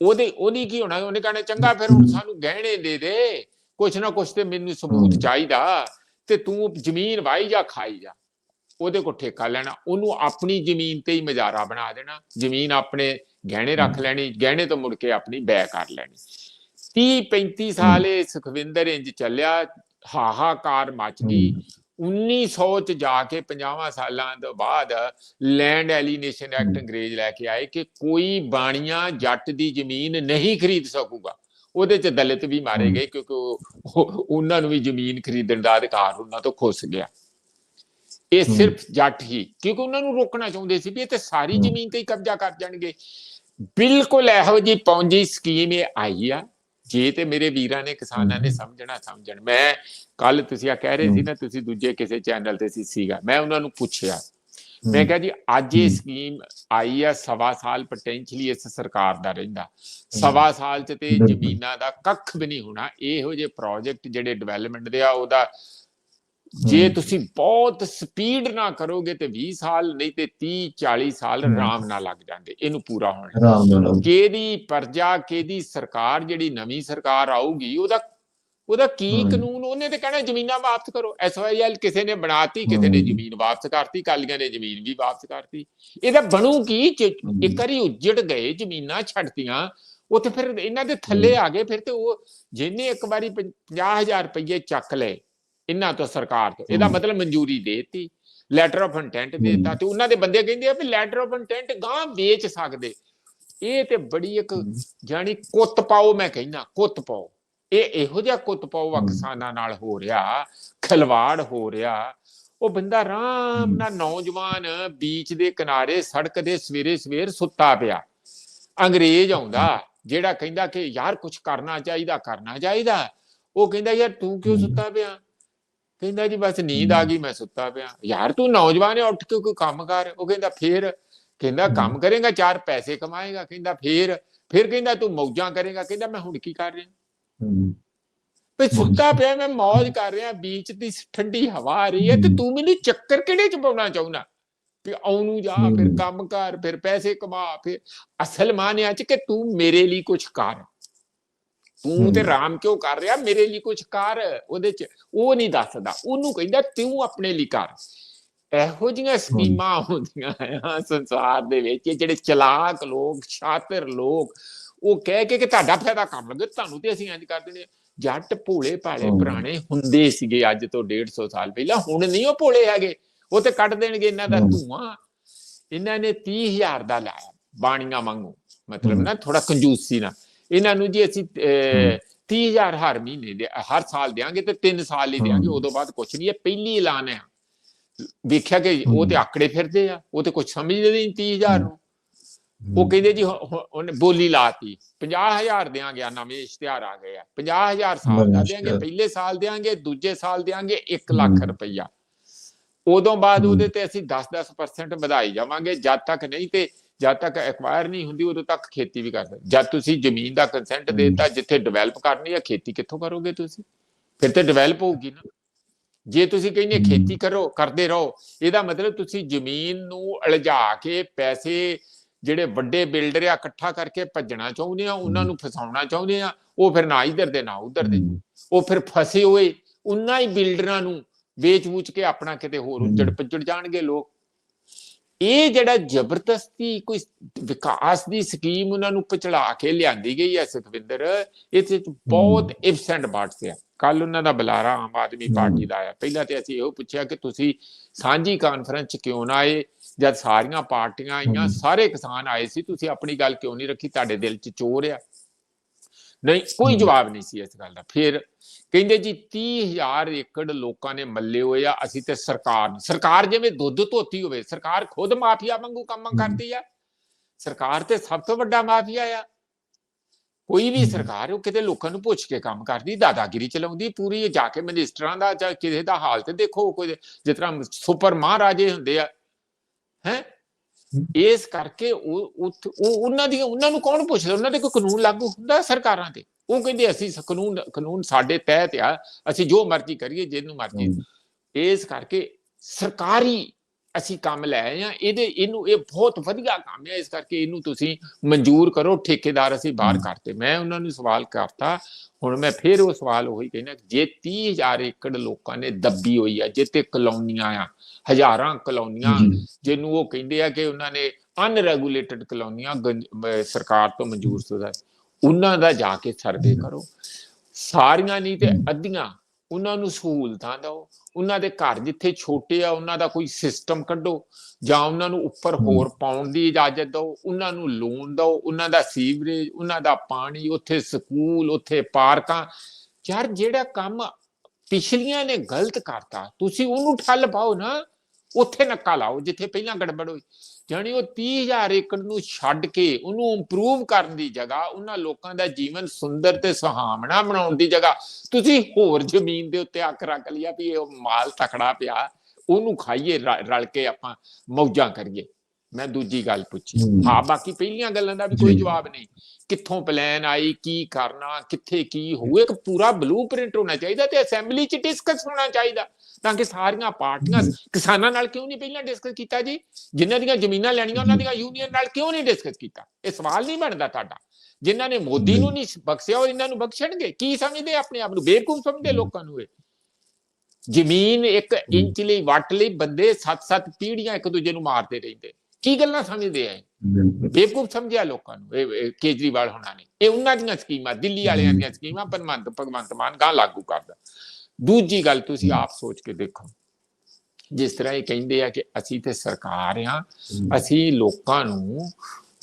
ਉਹਦੇ ਉਹਨੇ ਕੀ ਹੋਣਾ? ਉਹਨੇ ਕਹਣਾ ਚੰਗਾ ਫਿਰ ਹੁਣ ਸਾਨੂੰ ਗਹਿਣੇ ਦੇ ਦੇ। ਕੁਛ ਨਾ ਕੁਛ ਤੇ ਮੈਨੂੰ ਸਬੂਤ। ਚਾਹੀਦਾ ਤੇ ਤੂੰ ਜ਼ਮੀਨ ਵਾਈ ਜਾ ਖਾਈ ਜਾ। ਉਹਦੇ ਕੋ ਠੇਕਾ ਲੈਣਾ। ਉਹਨੂੰ ਆਪਣੀ ਜ਼ਮੀਨ ਤੇ ਹੀ ਮਜ਼ਾਰਾ ਬਣਾ ਦੇਣਾ। ਜ਼ਮੀਨ ਆਪਣੇ ਗਹਿਣੇ ਰੱਖ ਲੈਣੀ ਗਹਿਣੇ ਤੋਂ ਮੁੜ ਕੇ ਆਪਣੀ ਬੈ ਕਰ ਲੈਣੀ। 30 35 ਸਾਲ ਇਹ ਸੁਖਵਿੰਦਰ ਇੰਜ ਚੱਲਿਆ ਹਾਹਾਕਾਰ ਮਚ ਗਈ। 1900 ਚ ਜਾ ਕੇ 50 ਸਾਲਾਂ ਤੋਂ ਬਾਅਦ ਲੈਂਡ ਐਲੀਨੇਸ਼ਨ ਐਕਟ। ਅੰਗਰੇਜ਼ ਲੈ ਕੇ ਆਏ ਕਿ ਕੋਈ ਬਾਣੀਆਂ ਜੱਟ ਦੀ ਜ਼ਮੀਨ ਨਹੀਂ ਖਰੀਦ ਸਕੂਗਾ ਉਹਦੇ ਚ ਦਲਿਤ ਵੀ ਮਾਰੇ। ਗਏ ਕਿਉਂਕਿ ਉਹ- ਉਹ- ਉਹਨਾਂ ਨੂੰ ਵੀ ਜ਼ਮੀਨ ਖਰੀਦਣ ਦਾ ਅਧਿਕਾਰ ਉਹਨਾਂ ਤੋਂ ਖੁੱਸ ਗਿਆ ਇਹ। ਸਿਰਫ ਜੱਟ ਹੀ ਕਿਉਂਕਿ ਉਹਨਾਂ ਨੂੰ ਰੋਕਣਾ ਚਾਹੁੰਦੇ ਸੀ ਵੀ ਇਹ ਤੇ ਸਾਰੀ। ਜ਼ਮੀਨ ਤੇ ਹੀ ਕਬਜ਼ਾ ਕਰ ਜਾਣਗੇ ਬਿਲਕੁਲ ਇਹੋ ਜੀ ਪੌਂਜੀ ਸਕੀਮ ਇਹ ਆਈ ਆ ਜੇ ਤੇ ਮੇਰੇ ਵੀਰਾਂ ਨੇ ਕਿਸਾਨਾਂ ਨੇ। ਸਮਝਣਾ ਸਮਝਣ ਮੈਂ ਕੱਲ ਤੁਸੀਂ ਆ ਕਹਿ ਰਹੇ ਸੀ। ਨਾ ਤੁਸੀਂ ਦੂਜੇ ਕਿਸੇ ਚੈਨਲ ਤੇ ਸੀ ਸੀਗਾ ਮੈਂ ਉਹਨਾਂ ਨੂੰ ਪੁੱਛਿਆ ਮੈਂ ਕਿਹਾ ਜੀ ਅੱਜ ਇਹ। ਸਕੀਮ ਆਈ ਆ ਸਵਾ ਸਾਲ ਪੋਟੈਂਸ਼ੀਅਲੀ ਇਸ ਸਰਕਾਰ ਦਾ ਰਹਿੰਦਾ ਸਵਾ ਸਾਲ ਚ ਤੇ। ਜ਼ਮੀਨਾਂ ਦਾ ਕੱਖ ਵੀ ਨਹੀਂ ਹੋਣਾ ਇਹੋ ਜਿਹੇ ਪ੍ਰੋਜੈਕਟ ਜਿਹੜੇ ਡਿਵੈਲਪਮੈਂਟ ਦੇ ਆ ਉਹਦਾ ਜੇ। ਤੁਸੀਂ ਬਹੁਤ ਸਪੀਡ ਨਾ ਕਰੋਗੇ ਤੇ 20 ਸਾਲ ਨਹੀਂ ਤੇ 30 40 ਸਾਲ। ਆਰਾਮ ਨਾਲ ਲੱਗ ਜਾਂਦੇ ਇਹਨੂੰ ਪੂਰਾ ਹੋਣ ਕਿਹਦੀ ਪ੍ਰਜਾ ਕਿਹਦੀ ਸਰਕਾਰ ਜਿਹੜੀ ਨਵੀਂ ਸਰਕਾਰ ਆਊਗੀ ਉਹਦਾ ਉਹਦਾ ਕੀ। ਕਾਨੂੰਨ ਉਹਨੇ ਤੇ ਕਹਿਣਾ ਜ਼ਮੀਨਾਂ ਵਾਪਸ ਕਰੋ ਐਸਵਾਈਐਲ ਕਿਸੇ ਨੇ ਬਣਾਤੀ ਕਿਸੇ ਨੇ। ਜ਼ਮੀਨ ਵਾਪਸ ਕਰਤੀ ਕਾਲੀਆਂ ਨੇ ਜ਼ਮੀਨ ਵੀ ਵਾਪਸ ਕਰਤੀ ਇਹਦਾ ਬਣੂ ਕੀ। ਇੱਕ ਵਾਰੀ ਉੱਜੜ ਗਏ ਜ਼ਮੀਨਾਂ ਛੱਡਤੀਆਂ ਉਹ ਤੇ ਫਿਰ ਇਹਨਾਂ ਦੇ ਥੱਲੇ ਆ ਗਏ ਫਿਰ ਤੇ ਉਹ ਜਿਹਨੇ ਇੱਕ ਵਾਰੀ 50000 ਰੁਪਏ ਚੱਕ ਲਏ ਇਹਨਾਂ ਤੋਂ ਸਰਕਾਰ ਤੋਂ। ਇਹਦਾ। ਮਤਲਬ ਮਨਜ਼ੂਰੀ ਦੇਤੀ ਲੈਟਰ ਆਫ ਇੰਟੈਂਟ ਦੇਤਾ ਤੇ ਉਹਨਾਂ ਦੇ ਬੰਦੇ ਕਹਿੰਦੇ ਆ ਵੀ ਲੈਟਰ ਆਫ ਇੰਟੈਂਟ ਗਾਂ ਵੇਚ ਸਕਦੇ। ਇਹ ਤੇ ਬੜੀ ਇੱਕ ਜਾਨੀ ਕੁੱਤ ਪਾਓ ਮੈਂ ਕਹਿੰਦਾ ਕੁੱਤ ਪਾਓ। ਇਹ ਇਹੋ ਜਿਹਾ ਕੁੱਤ ਪਾਓ ਆ ਹਮ। ਕਿਸਾਨਾਂ ਨਾਲ ਹੋ ਰਿਹਾ ਖਲਵਾੜ ਹੋ ਰਿਹਾ। ਉਹ ਬੰਦਾ ਆਰਾਮ। ਨਾਲ ਨੌਜਵਾਨ ਬੀਚ ਦੇ ਕਿਨਾਰੇ ਸੜਕ ਦੇ ਸਵੇਰੇ ਸਵੇਰ ਸੁੱਤਾ ਪਿਆ। ਅੰਗਰੇਜ਼ ਆਉਂਦਾ ਜਿਹੜਾ ਕਹਿੰਦਾ ਕਿ ਯਾਰ ਕੁਝ ਕਰਨਾ ਚਾਹੀਦਾ ਕਰਨਾ ਚਾਹੀਦਾ। ਉਹ ਕਹਿੰਦਾ ਯਾਰ ਤੂੰ ਕਿਉਂ। ਸੁੱਤਾ ਪਿਆ? ਕਹਿੰਦਾ ਜੀ ਬਸ ਨੀਂਦ ਆ ਗਈ ਮੈਂ ਸੁੱਤਾ ਪਿਆ। ਯਾਰ ਤੂੰ ਨੌਜਵਾਨ ਹੈ ਉੱਠ ਕੇ ਕੋਈ ਕੰਮ ਕਰ। ਉਹ ਕਹਿੰਦਾ ਫੇਰ। ਕਹਿੰਦਾ। ਕੰਮ ਕਰੇਗਾ ਚਾਰ ਪੈਸੇ ਕਮਾਏਗਾ। ਕਹਿੰਦਾ ਫੇਰ। ਫਿਰ ਕਹਿੰਦਾ ਤੂੰ ਮੌਜਾਂ ਕਰੇਗਾ। ਕਹਿੰਦਾ ਮੈਂ ਹੁਣ ਕੀ ਕਰ ਰਿਹਾ। ਵੀ ਸੁੱਤਾ ਪਿਆ ਮੈਂ ਮौज ਕਰ ਰਿਹਾ। ਬੀਚ ਦੀ ਠੰਡੀ ਹਵਾ ਆ ਰਹੀ ਹੈ ਤੇ। ਤੂੰ ਮੈਨੂੰ ਚੱਕਰ ਕਿਹੜੇ ਚ ਪਾਉਣਾ ਚਾਹੁੰਦਾ? ਵੀ ਨੂੰ ਜਾ ਫਿਰ। ਕੰਮ ਕਰ ਫਿਰ ਪੈਸੇ ਕਮਾ ਫਿਰ ਅਸਲ ਮਾਨਿਆ ਚ ਕਿ ਤੂੰ ਮੇਰੇ ਲਈ ਕੁਝ ਕਰ। ਤੂੰ ਤੇ। ਰਾਮ ਕਿਉਂ ਕਰ ਰਿਹਾ ਮੇਰੇ ਲਈ ਕੁਝ ਕਰ ਉਹਦੇ ਚ ਉਹ ਨਹੀਂ ਦੱਸਦਾ ਉਹਨੂੰ ਕਹਿੰਦਾ ਤੂੰ ਆਪਣੇ ਲਈ ਕਰ ਇਹੋ ਜਿਹੀਆਂ ਸਕੀਮਾਂ ਹੁੰਦੀਆਂ ਆ ਸੰਸਾਰ ਦੇ ਵਿੱਚ ਜਿਹੜੇ ਚਲਾਕ ਲੋਕ ਸ਼ਾਤਰ ਲੋਕ ਉਹ ਕਹਿ ਕੇ ਕਿ ਤੁਹਾਡਾ ਫਾਇਦਾ ਕਰ ਲਗੇ ਤੁਹਾਨੂੰ ਤੇ ਅਸੀਂ ਇੰਜ ਕਰ ਦਿੰਦੇ। ਜੱਟ ਭੋਲੇ ਭਾਲੇ। ਪੁਰਾਣੇ ਹੁੰਦੇ ਸੀਗੇ ਅੱਜ ਤੋਂ 150 ਸਾਲ ਪਹਿਲਾਂ ਹੁਣ ਨਹੀਂ ਉਹ ਭੋਲੇ ਹੈਗੇ ਉਹ ਤੇ ਕੱਢ ਦੇਣਗੇ ਇਹਨਾਂ ਦਾ। ਧੂਆਂ ਇਹਨਾਂ ਨੇ 30000 ਦਾ ਲਾਇਆ ਬਾਣੀਆਂ ਵਾਂਗੂ ਮਤਲਬ। ਨਾ ਥੋੜਾ ਕੰਜੂਸੀ ਨਾ ਇਹਨਾਂ ਨੂੰ ਜੀ ਅਸੀਂ ਅਹ, 30000 ਹਰ ਮਹੀਨੇ ਦੇ ਹਰ ਸਾਲ ਦੇਾਂਗੇ ਤੇ 3 ਸਾਲ ਹੀ ਦੇਾਂਗੇ। ਉਦੋਂ ਬਾਅਦ ਕੁਝ ਨਹੀਂ ਇਹ ਪਹਿਲੀ ਐਲਾਨ ਹੈ ਵੇਖਿਆ ਕਿ ਉਹ ਤੇ। ਆਕੜੇ ਫਿਰਦੇ ਆ ਉਹ ਤੇ ਕੁਝ ਸਮਝਦੇ ਨਹੀਂ 30000 ਨੂੰ ਉਹ ਕਹਿੰਦੇ ਜੀ ਉਹਨੇ ਬੋਲੀ ਲਾਤੀ 50000 ਦਿਆਂਗੇ ਆ ਨਵੇਂ ਇਸ਼ਤਿਹਾਰ ਆ ਗਏ ਆ 50000 ਸਾਲ ਦਾ ਇਸ਼ਤਿਹਾਰ। ਪਹਿਲੇ ਸਾਲ ਦਿਆਂਗੇ ਦੂਜੇ ਸਾਲ ਦਿਆਂਗੇ 1 ਲੱਖ। ਰੁਪਈਆ ਉਦੋਂ ਬਾਅਦ। ਉਹਦੇ ਤੇ ਅਸੀਂ 10-10% ਵਧਾਈ ਜਾਵਾਂਗੇ ਜਦ ਤੱਕ ਨਹੀਂ ਤੇ ਜਦ ਤੱਕ ਐਕਵਾਇਰ ਨਹੀਂ ਹੁੰਦੀ ਉਦੋਂ ਤੱਕ ਖੇਤੀ ਵੀ ਕਰ ਸਕਦੇ ਜਦ ਤੁਸੀਂ ਜ਼ਮੀਨ ਦਾ ਕੰਸੈਂਟ। ਦੇਤਾ ਜਿੱਥੇ ਡਿਵੈਲਪ ਕਰਨੀ ਹੈ ਖੇਤੀ ਕਿੱਥੋਂ ਕਰੋਗੇ ਤੁਸੀਂ ਫਿਰ ਤੇ ਡਿਵੈਲਪ ਹੋਊਗੀ ਨਾ ਜੇ ਤੁਸੀਂ ਕਹਿੰਦੇ। ਖੇਤੀ ਕਰੋ ਕਰਦੇ ਰਹੋ ਇਹਦਾ ਮਤਲਬ ਤੁਸੀਂ ਜ਼ਮੀਨ ਨੂੰ ਅਲਝਾ ਕੇ ਪੈਸੇ ਜਿਹੜੇ ਵੱਡੇ ਬਿਲਡਰ ਆ ਇਕੱਠਾ ਕਰਕੇ ਭੱਜਣਾ ਚਾਹੁੰਦੇ ਆ ਉਹਨਾਂ ਨੂੰ ਫਸਾਉਣਾ ਚਾਹੁੰਦੇ ਆ ਉਹ ਫਿਰ ਨਾ ਇਧਰ ਦੇ ਨਾ ਉਧਰ ਦੇ ਉਹ ਫਿਰ ਫਸੇ ਹੋਏ ਉਹਨਾਂ ਹੀ ਬਿਲਡਰਾਂ ਨੂੰ ਵੇਚ-ਵੂਚ ਕੇ ਆਪਣਾ ਕਿਤੇ ਹੋਰ। ਉੱਜੜ ਪੁੱਜੜ ਜਾਣਗੇ ਲੋਕ ਇਹ ਜਿਹੜਾ ਜ਼ਬਰਦਸਤੀ ਕੋਈ ਵਿਕਾਸ ਦੀ ਸਕੀਮ ਉਹਨਾਂ ਨੂੰ ਪਚੜਾ ਕੇ ਲਿਆਂਦੀ ਗਈ ਹੈ ਸੁਖਵਿੰਦਰ ਇਹਦੇ ਵਿੱਚ ਬਹੁਤ ਇਫਸ ਐਂਡ ਬਟਸ ਆ। ਕੱਲ ਉਹਨਾਂ ਦਾ ਬੁਲਾਰਾ ਆਮ ਆਦਮੀ। ਪਾਰਟੀ ਦਾ ਆਇਆ। ਪਹਿਲਾਂ ਤੇ ਅਸੀਂ ਇਹੋ ਪੁੱਛਿਆ ਕਿ ਤੁਸੀਂ ਸਾਂਝੀ ਕਾਨਫਰੰਸ ਚ ਕਿਉਂ ਨਾ ਆਏ? ਜਦ ਸਾਰੀਆਂ ਪਾਰਟੀਆਂ ਆਈਆਂ। ਸਾਰੇ ਕਿਸਾਨ ਆਏ ਸੀ ਤੁਸੀਂ ਆਪਣੀ ਗੱਲ ਕਿਉਂ ਨਹੀਂ ਰੱਖੀ? ਤੁਹਾਡੇ ਦਿਲ 'ਚ ਚੋਰ ਆ। ਨਹੀਂ ਕੋਈ। ਜਵਾਬ ਨਹੀਂ ਸੀ ਇਸ ਗੱਲ ਦਾ। ਫਿਰ ਕਹਿੰਦੇ ਜੀ 30000 ਏਕੜ ਲੋਕਾਂ ਨੇ ਮੱਲੇ ਹੋਏ ਆ ਅਸੀਂ ਤੇ ਸਰਕਾਰ ਸਰਕਾਰ ਜਿਵੇਂ ਦੁੱਧ ਧੋਤੀ ਹੋਵੇ ਸਰਕਾਰ ਖੁਦ ਮਾਫੀਆ ਵਾਂਗੂ ਕੰਮ। ਕਰਦੀ ਆ ਸਰਕਾਰ ਤੇ ਸਭ ਤੋਂ ਵੱਡਾ ਮਾਫੀਆ ਆ ਕੋਈ ਵੀ। ਸਰਕਾਰ ਉਹ ਕਿਤੇ ਲੋਕਾਂ ਨੂੰ ਪੁੱਛ ਕੇ ਕੰਮ ਕਰਦੀ ਦਾਦਾਗਿਰੀ ਚਲਾਉਂਦੀ ਪੂਰੀ ਜਾ ਕੇ ਮਿਨਿਸਟਰਾਂ ਦਾ ਜਾਂ ਕਿਸੇ ਦਾ ਹਾਲ ਤੇ ਦੇਖੋ ਕੋਈ ਜਿਸ ਤਰ੍ਹਾਂ ਸੁਪਰ ਮਹਾਰਾਜੇ ਹੁੰਦੇ ਆ ਹੈ। ਇਸ ਕਰਕੇ ਉਹ ਉਹਨਾਂ ਦੀ ਉਹਨਾਂ ਨੂੰ ਕੌਣ ਪੁੱਛਦਾ ਉਹਨਾਂ ਦੇ ਕੋਈ ਕਾਨੂੰਨ ਲਾਗੂ ਹੁੰਦਾ ਸਰਕਾਰਾਂ ਤੇ ਉਹ ਕਹਿੰਦੇ ਅਸੀਂ ਕਾਨੂੰਨ ਕਾਨੂੰਨ ਸਾਡੇ ਤਹਿਤ ਆ ਅਸੀਂ ਜੋ ਮਰਜ਼ੀ ਕਰੀਏ ਜਿਹਨੂੰ ਮਰਜ਼ੀ ਇਸ ਕਰਕੇ ਸਰਕਾਰੀ ਅਸੀਂ ਕੰਮ ਲੈ ਆਏ ਆ ਇਹਦੇ ਇਹਨੂੰ ਇਹ ਬਹੁਤ ਵਧੀਆ ਕੰਮ ਹੈ ਇਸ ਕਰਕੇ ਇਹਨੂੰ ਤੁਸੀਂ ਮਨਜ਼ੂਰ ਕਰੋ ਠੇਕੇਦਾਰ ਅਸੀਂ ਬਾਹਰ। ਕਰਤੇ ਮੈਂ ਉਹਨਾਂ ਨੂੰ ਸਵਾਲ ਕਰਤਾ ਹੁਣ ਮੈਂ ਫਿਰ ਉਹ ਸਵਾਲ ਉਹੀ ਕਹਿਣਾ ਜੇ 30000 ਏਕੜ ਲੋਕਾਂ ਨੇ ਦੱਬੀ ਹੋਈ ਆ ਜਿੱਤੇ ਕਲੋਨੀਆਂ ਆ ਹਜ਼ਾਰਾਂ ਕਲੋਨੀਆਂ ਜਿਹਨੂੰ ਉਹ ਕਹਿੰਦੇ ਆ ਕਿ ਉਹਨਾਂ ਨੇ ਅਨਰੈਗੂਲੇਟਡ ਕਲੋਨੀਆਂ ਸਰਕਾਰ ਤੋਂ ਮਨਜ਼ੂਰ ਸ਼ੁਦਾ ਉਹਨਾਂ ਦਾ ਜਾ ਕੇ ਸਰਵੇ। ਕਰੋ ਸਾਰੀਆਂ ਨਹੀਂ ਤੇ ਹਮ। ਅੱਧੀਆਂ ਉਹਨਾਂ ਨੂੰ ਸਹੂਲਤਾਂ ਦਿਓ ਉਹਨਾਂ ਦੇ ਘਰ ਜਿੱਥੇ ਛੋਟੇ ਆ ਉਹਨਾਂ ਦਾ ਕੋਈ ਸਿਸਟਮ ਕੱਢੋ ਜਾਂ ਉਹਨਾਂ ਨੂੰ ਉੱਪਰ ਹਮ। ਹੋਰ ਪਾਉਣ ਦੀ ਇਜਾਜ਼ਤ ਦਿਓ ਉਹਨਾਂ ਨੂੰ ਲੋਨ ਦਿਓ ਉਹਨਾਂ ਦਾ ਸੀਵਰੇਜ ਉਹਨਾਂ ਦਾ ਪਾਣੀ ਉੱਥੇ ਸਕੂਲ ਉੱਥੇ ਪਾਰਕਾਂ ਯਾਰ ਜਿਹੜਾ ਕੰਮ ਪਿਛਲੀਆਂ ਨੇ ਗਲਤ ਕਰਤਾ ਤੁਸੀਂ ਉਹਨੂੰ ਠੱਲ ਪਾਓ ਨਾ ਉੱਥੇ ਨੱਕਾ ਲਾਓ ਜਿੱਥੇ ਪਹਿਲਾਂ ਗੜਬੜ ਹੋਈ। ਜਾਣੀ ਉਹ 30000 ਏਕੜ ਨੂੰ ਛੱਡ ਕੇ ਉਹਨੂੰ ਇੰਪਰੂਵ ਕਰਨ ਦੀ ਜਗ੍ਹਾ ਉਹਨਾਂ ਲੋਕਾਂ ਦਾ ਜੀਵਨ ਸੁੰਦਰ ਤੇ ਸੁਹਾਵਣਾ ਬਣਾਉਣ ਦੀ ਜਗ੍ਹਾ ਤੁਸੀਂ ਹੋਰ ਜ਼ਮੀਨ ਦੇ ਉੱਤੇ ਅੱਖ ਰੱਖ ਲਿਆ ਵੀ ਇਹ ਮਾਲ ਤਕੜਾ ਪਿਆ ਉਹਨੂੰ ਖਾਈਏ ਰਲ ਕੇ ਆਪਾਂ ਮੌਜਾਂ ਕਰੀਏ। ਮੈਂ ਦੂਜੀ ਗੱਲ ਪੁੱਛੀ। ਹਾਂ। ਬਾਕੀ ਪਹਿਲੀਆਂ ਗੱਲਾਂ ਦਾ ਵੀ ਕੋਈ। ਜਵਾਬ ਨਹੀਂ। ਕਿੱਥੋਂ ਪਲਾਨ ਆਈ ਕੀ ਕਰਨਾ ਕਿੱਥੇ ਕੀ ਹੋਊ ਇੱਕ ਪੂਰਾ ਬਲੂਪ੍ਰਿੰਟ ਹੋਣਾ ਚਾਹੀਦਾ ਤੇ ਅਸੈਂਬਲੀ 'ਚ ਡਿਸਕਸ ਹੋਣਾ ਚਾਹੀਦਾ। ਤਾਂ ਕਿ ਸਾਰੀਆਂ ਪਾਰਟੀਆਂ। ਕਿਸਾਨਾਂ ਨਾਲ ਕਿਉਂ ਨਹੀਂ ਪਹਿਲਾਂ ਡਿਸਕਸ ਕੀਤਾ ਜੀ? ਜਿਨ੍ਹਾਂ ਦੀਆਂ ਜ਼ਮੀਨਾਂ ਲੈਣੀਆਂ ਉਹਨਾਂ ਦੀਆਂ ਯੂਨੀਅਨ ਨਾਲ ਕਿਉਂ ਨਹੀਂ ਡਿਸਕਸ ਕੀਤਾ? ਇਹ ਸਵਾਲ ਨਹੀਂ ਬਣਦਾ ਤੁਹਾਡਾ। ਜਿਨ੍ਹਾਂ ਨੇ ਮੋਦੀ ਨੂੰ ਨਹੀਂ ਬਖਸ਼ਿਆ ਉਹ ਇਹਨਾਂ ਨੂੰ ਬਖਸ਼ਣਗੇ। ਕੀ ਸਮਝਦੇ ਆਪਣੇ ਆਪ ਨੂੰ? ਬੇਵਕੂਫ ਸਮਝਦੇ। ਲੋਕਾਂ ਨੂੰ ਇਹ। ਜ਼ਮੀਨ ਇੱਕ ਇੰਚ ਲਈ ਵੱਟ ਲਈ ਬੰਦੇ ਸੱਤ-ਸੱਤ ਪੀੜ੍ਹੀਆਂ ਇੱਕ ਦੂਜੇ ਨੂੰ ਮਾਰਦੇ ਰਹਿੰਦੇ। ਕੀ ਗੱਲਾਂ ਸਮਝਦੇ ਆ ਬੇਵਕੂਫ ਸਮਝਿਆ ਲੋਕਾਂ ਨੂੰ ਇਹ ਕੇਜਰੀਵਾਲ ਹੋਣਾ ਨੇ। ਇਹ ਉਹਨਾਂ ਦੀਆਂ ਸਕੀਮਾਂ ਦਿੱਲੀ ਵਾਲਿਆਂ। ਦੀਆਂ ਸਕੀਮਾਂ ਭਗਵੰਤ ਭਗਵੰਤ ਮਾਨ ਗਾਂ ਲਾਗੂ ਕਰਦਾ। ਦੂਜੀ ਗੱਲ ਤੁਸੀਂ। ਆਪ ਸੋਚ ਕੇ ਦੇਖੋ। ਜਿਸ ਤਰ੍ਹਾਂ ਇਹ ਕਹਿੰਦੇ ਆ ਕਿ ਅਸੀਂ ਤੇ ਸਰਕਾਰ ਆ ਅਸੀਂ ਲੋਕਾਂ ਨੂੰ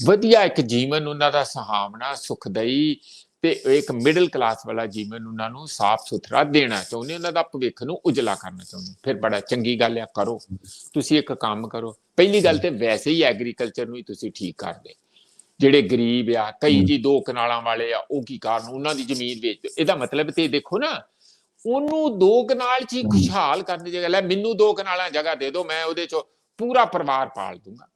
ਵਧੀਆ ਇੱਕ ਜੀਵਨ ਉਹਨਾਂ ਦਾ ਸੁਹਾਵਣਾ ਸੁਖਦਈ ਤੇ ਇੱਕ ਮਿਡਲ ਕਲਾਸ ਵਾਲਾ ਜੀਵਨ ਉਹਨਾਂ ਨੂੰ ਸਾਫ਼ ਸੁਥਰਾ ਦੇਣਾ ਚਾਹੁੰਦੇ ਉਹਨਾਂ ਦਾ ਭਵਿੱਖ ਨੂੰ ਉਜਲਾ ਕਰਨਾ ਚਾਹੁੰਦੇ ਫਿਰ ਬੜਾ ਚੰਗੀ ਗੱਲ ਆ ਕਰੋ। ਤੁਸੀਂ ਇੱਕ ਕੰਮ ਕਰੋ। ਪਹਿਲੀ ਗੱਲ ਤੇ ਵੈਸੇ ਹੀ ਐਗਰੀਕਲਚਰ ਨੂੰ ਹੀ ਤੁਸੀਂ ਠੀਕ ਕਰਦੇ। ਜਿਹੜੇ ਗਰੀਬ ਆ ਕਈ। ਜੀ ਦੋ ਕਨਾਲਾਂ ਵਾਲੇ ਆ ਉਹ ਕੀ ਕਰਨ? ਉਹਨਾਂ ਦੀ ਜ਼ਮੀਨ ਵੇਚ ਦਿਓ। ਇਹਦਾ ਮਤਲਬ ਤੇ ਦੇਖੋ ਨਾ ਉਹਨੂੰ ਦੋ ਕਨਾਲ ਚ ਹੀ। ਖੁਸ਼ਹਾਲ ਕਰਨ ਦੀ ਜਗ੍ਹਾ ਲੈ ਮੈਨੂੰ ਦੋ ਕਨਾਲਾਂ ਜਗ੍ਹਾ ਦੇ ਦਿਓ ਮੈਂ ਉਹਦੇ ਚ ਪੂਰਾ ਪਰਿਵਾਰ ਪਾਲ ਦੂੰਗਾ।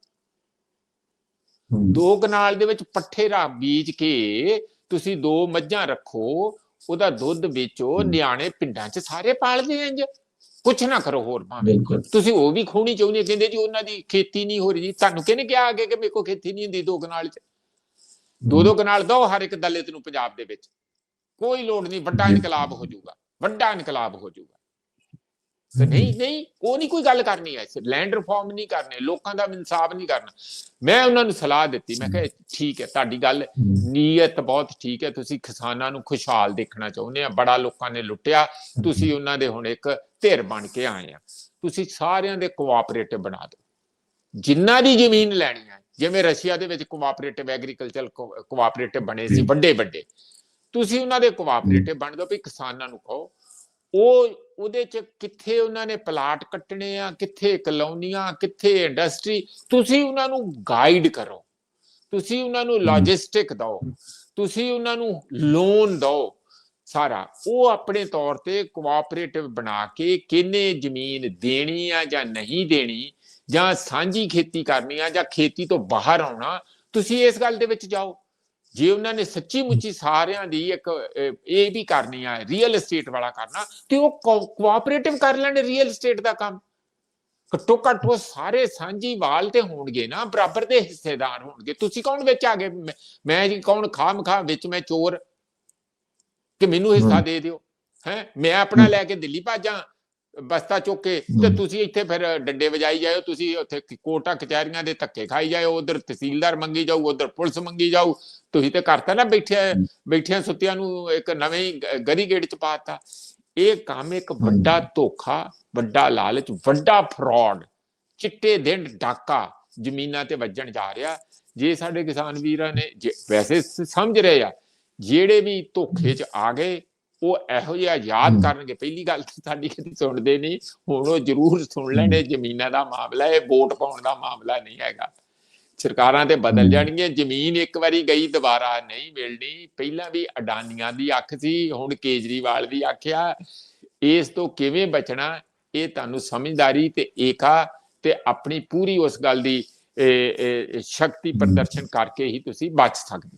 ਦੋ ਕਨਾਲ ਦੇ ਵਿੱਚ ਪੱਠੇ ਰਾ ਬੀਜ ਕੇ ਤੁਸੀਂ ਦੋ ਮੱਝਾਂ ਰੱਖੋ ਉਹਦਾ ਦੁੱਧ ਵੇਚੋ। ਨਿਆਣੇ ਪਿੰਡਾਂ 'ਚ ਸਾਰੇ ਪਾਲਦੇ ਇੰਜ। ਕੁਛ ਨਾ ਕਰੋ ਹੋਰ ਭਾਵੇਂ। ਤੁਸੀਂ ਉਹ ਵੀ ਖੋਣੀ ਚਾਹੁੰਦੇ ਕਹਿੰਦੇ ਜੀ ਉਹਨਾਂ ਦੀ ਖੇਤੀ ਨਹੀਂ ਹੋ ਰਹੀ ਜੀ। ਤੁਹਾਨੂੰ ਕਿਹਨੇ ਕਿਹਾ ਅੱਗੇ ਕਿ ਮੇਰੇ ਕੋਲ ਖੇਤੀ ਨਹੀਂ ਹੁੰਦੀ ਦੋ ਕਨਾਲ 'ਚ? ਦੋ ਦੋ ਕਨਾਲ ਦੋ ਹਰ ਇੱਕ ਦਲਿਤ ਨੂੰ ਪੰਜਾਬ ਦੇ ਵਿੱਚ। ਕੋਈ ਲੋੜ ਨਹੀਂ ਵੱਡਾ। ਇਨਕਲਾਬ ਹੋ ਜਾਊਗਾ। ਵੱਡਾ ਇਨਕਲਾਬ ਹੋ ਜਾਊਗਾ। ਤੇ ਨਹੀਂ ਨਹੀਂ ਉਹ ਨਹੀਂ ਕੋਈ ਗੱਲ ਕਰਨੀ ਹੈ। ਲੈਂਡ ਰਿਫਾਰਮ ਨਹੀਂ ਕਰਨੇ ਲੋਕਾਂ ਦਾ ਇਨਸਾਫ ਨਹੀਂ ਕਰਨਾ। ਮੈਂ ਉਹਨਾਂ ਨੂੰ ਸਲਾਹ ਦਿੱਤੀ ਮੈਂ ਕਿਹਾ ਠੀਕ ਹੈ ਤੁਹਾਡੀ ਗੱਲ ਨੀਅਤ ਬਹੁਤ ਠੀਕ ਹੈ ਤੁਸੀਂ ਕਿਸਾਨਾਂ ਨੂੰ ਖੁਸ਼ਹਾਲ ਦੇਖਣਾ ਚਾਹੁੰਦੇ ਆ ਬੜਾ ਲੋਕਾਂ ਨੇ ਲੁੱਟਿਆ ਤੁਸੀਂ ਉਹਨਾਂ ਦੇ ਹੁਣ ਇੱਕ ਧਿਰ ਬਣ ਕੇ ਆਏ ਆ। ਤੁਸੀਂ ਸਾਰਿਆਂ ਦੇ ਕੋਆਪਰੇਟਿਵ ਬਣਾ ਦਿਓ। ਜਿਨ੍ਹਾਂ ਦੀ ਜ਼ਮੀਨ ਲੈਣੀ ਹੈ ਜਿਵੇਂ ਰਸ਼ੀਆ ਦੇ ਵਿੱਚ ਕੋਆਪਰੇਟਿਵ ਐਗਰੀਕਲਚਰ ਕੋਆਪਰੇਟਿਵ ਬਣੇ ਸੀ। ਵੱਡੇ ਵੱਡੇ ਤੁਸੀਂ ਉਹਨਾਂ ਦੇ ਕੋਆਪਰੇਟਿਵ ਬਣ ਦਿਓ ਵੀ ਕਿਸਾਨਾਂ ਨੂੰ ਕਹੋ। ਉਹ ਉਹਦੇ ਚ ਕਿੱਥੇ ਉਹਨਾਂ ਨੇ ਪਲਾਟ ਕੱਟਣੇ ਆ ਕਿੱਥੇ ਕਲੋਨੀਆਂ ਕਿੱਥੇ ਇੰਡਸਟਰੀ ਤੁਸੀਂ ਉਹਨਾਂ ਨੂੰ ਗਾਈਡ ਕਰੋ। ਤੁਸੀਂ ਉਹਨਾਂ ਨੂੰ। ਲੌਜਿਸਟਿਕ ਦਿਓ। ਤੁਸੀਂ ਉਹਨਾਂ ਨੂੰ ਲੋਨ ਦਿਓ ਸਾਰਾ। ਉਹ ਆਪਣੇ ਤੌਰ ਤੇ ਕੋਆਪਰੇਟਿਵ ਬਣਾ ਕੇ ਕਿੰਨੇ ਜ਼ਮੀਨ ਦੇਣੀ ਆ ਜਾਂ ਨਹੀਂ ਦੇਣੀ ਜਾਂ ਸਾਂਝੀ ਖੇਤੀ ਕਰਨੀ ਆ ਜਾਂ ਖੇਤੀ ਤੋਂ ਬਾਹਰ ਆਉਣਾ ਤੁਸੀਂ ਇਸ ਗੱਲ ਦੇ ਵਿੱਚ ਜਾਓ। ਜੇ ਉਹਨਾਂ ਨੇ ਸੱਚੀ ਮੁੱਚੀ ਸਾਰਿਆਂ ਦੀ ਇੱਕ ਇਹ ਵੀ ਕਰਨੀ ਆ ਰੀਅਲ ਏਸਟੇਟ ਵਾਲਾ ਕਰਨਾ ਤੇ ਉਹ ਕੋਆਪਰੇਟਿਵ ਕਰ ਲੈਣ ਰੀਅਲ ਏਸਟੇਟ ਦਾ ਕੰਮ। ਘੱਟੋ ਘੱਟ ਉਹ ਸਾਰੇ ਸਾਂਝੀਵਾਲ ਤੇ ਹੋਣਗੇ ਨਾ ਬਰਾਬਰ ਦੇ ਹਿੱਸੇਦਾਰ ਹੋਣਗੇ। ਤੁਸੀਂ ਕੌਣ ਵਿੱਚ ਆ ਗਏ? ਮੈਂ- ਜੀ ਕੌਣ ਖਾਮ ਖਾ ਵਿੱਚ ਮੈਂ ਚੋਰ? ਕਿ ਮੈਨੂੰ ਹਿੱਸਾ। ਦੇ ਦਿਓ ਹੈ? ਮੈਂ ਆਪਣਾ ਲੈ ਕੇ ਦਿੱਲੀ ਭਾਜਾਂ ਬਸਤਾ ਚੁੱਕ ਕੇ ਤੇ। ਤੁਸੀਂ ਇੱਥੇ ਫਿਰ ਡੰਡੇ ਵਜਾਈ ਜਾਓ ਤੁਸੀਂ ਉੱਥੇ ਕ- ਕੋਰਟਾਂ ਕਚਹਿਰੀਆਂ ਦੇ ਧੱਕੇ ਖਾਈ ਜਾਓ ਉਧਰ ਤਹਿਸੀਲਦਾਰ ਮੰਗੀ ਜਾਊ ਉਧਰ ਪੁਲਿਸ ਮੰਗੀ ਜਾਊ ਤੁਸੀਂ ਤੇ ਕਰਤਾ ਨਾ ਬੈਠਿਆ। ਬੈਠਿਆਂ ਸੁੱਤਿਆਂ ਨੂੰ ਇੱਕ ਨਵੇਂ ਗਰੀ ਗੇਟ ਚ ਪਾਤਾ ਇਹ ਕੰਮ ਇੱਕ ਵੱਡਾ ਧੋਖਾ ਵੱਡਾ ਲਾਲਚ ਵੱਡਾ ਫਰਾਡ ਚਿੱਟੇ ਦਿਨ ਡਾਕਾ ਜ਼ਮੀਨਾਂ ਤੇ ਵੱਜਣ ਜਾ ਰਿਹਾ ਜੇ ਸਾਡੇ ਕਿਸਾਨ ਵੀਰਾਂ ਨੇ ਜੇ- ਵੈਸੇ ਸਮਝ ਰਹੇ ਆ ਜਿਹੜੇ ਵੀ ਧੋਖੇ 'ਚ ਆ ਗਏ ਉਹ ਇਹੋ ਜਿਹਾ ਯਾਦ। ਕਰਨਗੇ ਪਹਿਲੀ ਗੱਲ ਤਾਂ ਸਾਡੀ ਕਦੀ ਸੁਣਦੇ ਨਹੀਂ ਹੁਣ ਉਹ ਜ਼ਰੂਰ ਸੁਣ ਲੈਣੇ ਜ਼ਮੀਨਾਂ ਦਾ ਮਾਮਲਾ ਇਹ ਵੋਟ ਪਾਉਣ ਦਾ ਮਾਮਲਾ ਨਹੀਂ ਹੈਗਾ। ਸਰਕਾਰਾਂ ਤੇ ਬਦਲ। ਜਾਣਗੀਆਂ ਜ਼ਮੀਨ ਇੱਕ ਵਾਰੀ ਗਈ ਦੁਬਾਰਾ ਨਹੀਂ ਮਿਲਣੀ। ਪਹਿਲਾਂ ਵੀ ਅਡਾਨੀਆਂ ਦੀ ਅੱਖ ਸੀ ਹੁਣ ਕੇਜਰੀਵਾਲ ਦੀ ਆਖਿਆ ਇਸ ਤੋਂ ਕਿਵੇਂ ਬਚਣਾ ਇਹ ਤੁਹਾਨੂੰ ਸਮਝਦਾਰੀ ਤੇ ਏਕਾ ਤੇ ਆਪਣੀ ਪੂਰੀ ਉਸ ਗੱਲ ਦੀ ਸ਼ਕਤੀ ਪ੍ਰਦਰਸ਼ਨ ਕਰਕੇ ਹੀ ਤੁਸੀਂ ਬਚ ਸਕਦੇ